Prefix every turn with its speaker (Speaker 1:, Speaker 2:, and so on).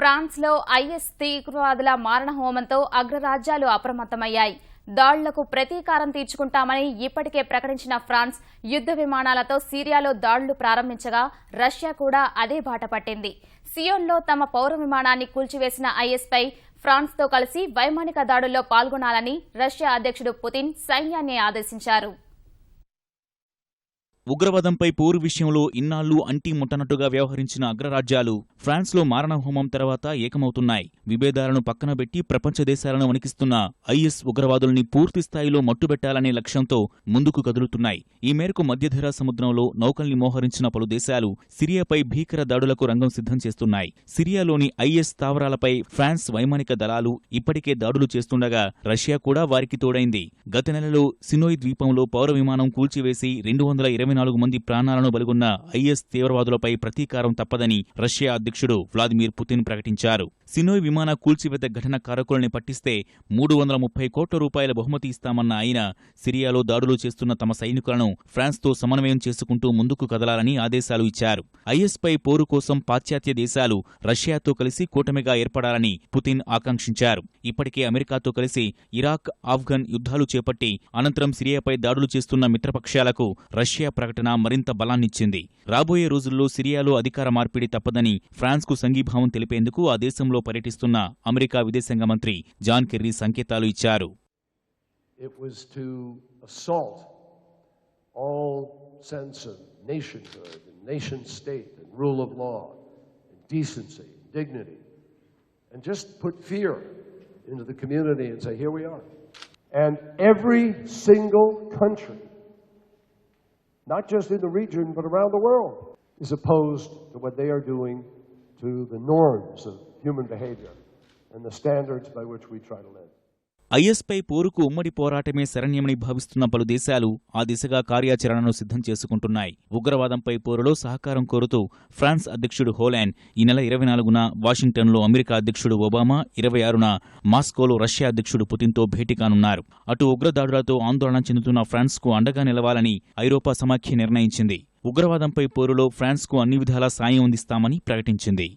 Speaker 1: ఫ్రాన్స్లో ఐఎస్ తీవ్రవాదుల మారణహోమంతో అగ్రరాజ్యాలు అప్రమత్తమయ్యాయి. దాడులకు ప్రతీకారం తీర్చుకుంటామని ఇప్పటికే ప్రకటించిన ఫ్రాన్స్ యుద్ధ విమానాలతో సిరియాలో దాడులు ప్రారంభించగా రష్యా కూడా అదే బాట పట్టింది. సియోన్లో తమ పౌర విమానాన్ని కూల్చివేసిన ఐఎస్పై ఫ్రాన్స్తో కలిసి వైమానిక దాడుల్లో పాల్గొనాలని రష్యా అధ్యక్షుడు పుతిన్ సైన్యాన్ని ఆదేశించారు.
Speaker 2: ఉగ్రవాదంపై పోరు విషయంలో ఇన్నాళ్ళు అంటి ముట్టనట్టుగా వ్యవహరించిన అగ్రరాజ్యాలు ఫ్రాన్స్లో మారణహోమం తర్వాత ఏకమవుతున్నాయి. విభేదాలను పక్కనబెట్టి ప్రపంచ దేశాలను వణికిస్తున్న ఐఎస్ ఉగ్రవాదుల్ని పూర్తి స్థాయిలో మట్టుబెట్టాలనే లక్ష్యంతో ముందుకు కదులుతున్నాయి. ఈ మేరకు మధ్యధరా సముద్రంలో నౌకల్ని మోహరించిన పలు దేశాలు సిరియాపై భీకర దాడులకు రంగం సిద్ధం చేస్తున్నాయి. సిరియాలోని ఐఎస్ స్థావరాలపై ఫ్రాన్స్ వైమానిక దళాలు ఇప్పటికే దాడులు చేస్తుండగా రష్యా కూడా వారికి తోడైంది. గత నెలలో సినోయ్ ద్వీపంలో పౌర విమానం కూల్చివేసి రెండు వందల ఇరవై నాలుగు మంది ప్రాణాలను బలిగొన్న ఐఎస్ తీవ్రవాదులపై ప్రతీకారం తప్పదని రష్యా అధ్యక్షుడు వ్లాదిమిర్ పుతిన్ ప్రకటించారు. సినోయ్ విమాన కూల్చివేత ఘటన కారకులని పట్టిస్తే మూడు వందల ముప్పై కోట్ల రూపాయల బహుమతి ఇస్తామన్న ఆయన సిరియాలో దాడులు చేస్తున్న తమ సైనికులను ఫ్రాన్స్తో సమన్వయం చేసుకుంటూ ముందుకు కదలాలని ఆదేశాలు ఇచ్చారు. ఐఎస్పై పోరు కోసం పాశ్చాత్య దేశాలు రష్యాతో కలిసి కూటమిగా ఏర్పడాలని పుతిన్ ఆకాంక్షించారు. ఇప్పటికే అమెరికాతో కలిసి ఇరాక్ ఆఫ్ఘన్ యుద్ధాలు చేపట్టి అనంతరం సిరియాపై దాడులు చేస్తున్న మిత్రపక్షాలకు రష్యా ప్రకటన మరింత బలాన్నిచ్చింది. రాబోయే రోజుల్లో సిరియాలో అధికార మార్పిడి తప్పదని ఫ్రాన్స్కు సంఘీభావం తెలిపేందుకు ఆ దేశంలో పర్యటిస్తున్న అమెరికా విదేశాంగ మంత్రి జాన్ కెర్రీ సంకేతాలు ఇచ్చారు
Speaker 3: It was to assault all sense of nationhood and nation state and rule of law and decency and dignity and just put fear into the community and say, here we are. And every single country, not just in the region but around the world, is opposed to what they are doing to the norms of human behavior and the standards by which we try to live.
Speaker 2: ఐఎస్పై పోరుకు ఉమ్మడి పోరాటమే శరణ్యమని భావిస్తున్న పలు దేశాలు ఆ దిశగా కార్యాచరణను సిద్ధం చేసుకుంటున్నాయి. ఉగ్రవాదంపై పోరులో సహకారం కోరుతూ ఫ్రాన్స్ అధ్యక్షుడు హోలాండ్ ఈ నెల ఇరవై నాలుగున వాషింగ్టన్లో అమెరికా అధ్యక్షుడు ఒబామా ఇరవై ఆరున మాస్కోలో రష్యా అధ్యక్షుడు పుతిన్తో భేటీ కానున్నారు. అటు ఉగ్రదాడులతో ఆందోళన చెందుతున్న ఫ్రాన్స్కు అండగా నిలవాలని ఐరోపా సమాఖ్య నిర్ణయించింది. ఉగ్రవాదంపై పోరులో ఫ్రాన్స్కు అన్ని విధాలా సాయం అందిస్తామని ప్రకటించింది.